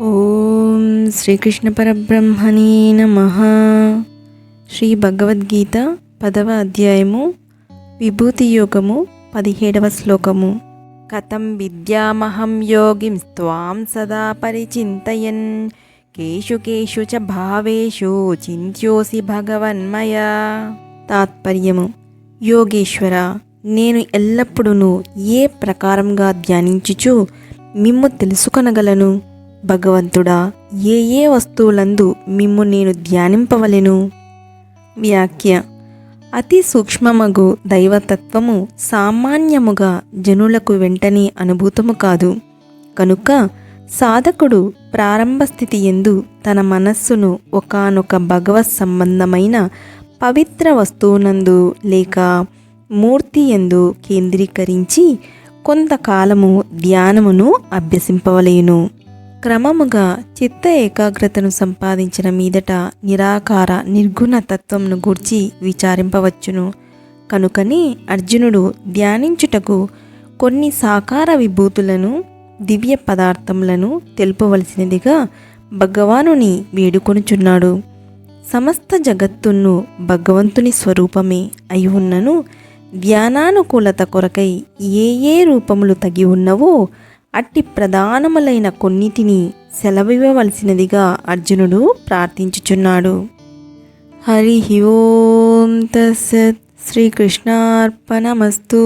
ఓం శ్రీకృష్ణ పరబ్రహ్మణే నమ. శ్రీ భగవద్గీత పదవ అధ్యాయము విభూతి యోగము పదిహేడవ శ్లోకము. కథం విద్యామహం యోగిం స్వాం సదా పరిచింతయన్. కేషు కేషు చ భావేషు చింత్యోసి భగవన్మయ. తాత్పర్యము యోగేశ్వర నేను ఎల్లప్పుడూ ఏ ప్రకారంగా ధ్యానించుచు మిమ్ము తెలుసుకొనగలను? భగవంతుడా ఏ ఏ వస్తువులందు మిమ్ము నేను ధ్యానింపవలెను? వ్యాఖ్య. అతి సూక్ష్మమగు దైవతత్వము సామాన్యముగా జనులకు వెంటనే అనుభూతము కాదు. కనుక సాధకుడు ప్రారంభ స్థితి ఎందు తన మనస్సును ఒకానొక భగవత్ సంబంధమైన పవిత్ర వస్తువునందు లేక మూర్తి ఎందు కేంద్రీకరించి కొంతకాలము ధ్యానమును అభ్యసింపవలేను. క్రమముగా చిత్త ఏకాగ్రతను సంపాదించిన మీదట నిరాకార నిర్గుణ తత్వంను గూర్చి విచారింపవచ్చును. కనుకని అర్జునుడు ధ్యానించుటకు కొన్ని సాకార విభూతులను దివ్య పదార్థములను తెలుపవలసినదిగా భగవానుని వేడుకొనుచున్నాడు. సమస్త జగత్తును భగవంతుని స్వరూపమే అయి ఉన్నను ధ్యానానుకూలత కొరకై ఏ ఏ రూపములు తగి ఉన్నవో అట్టి ప్రధానములైన కొన్నిటిని సెలవివ్వవలసినదిగా అర్జునుడు ప్రార్థించుచున్నాడు. హరి ఓం తస్సత్ శ్రీకృష్ణార్పణమస్తు.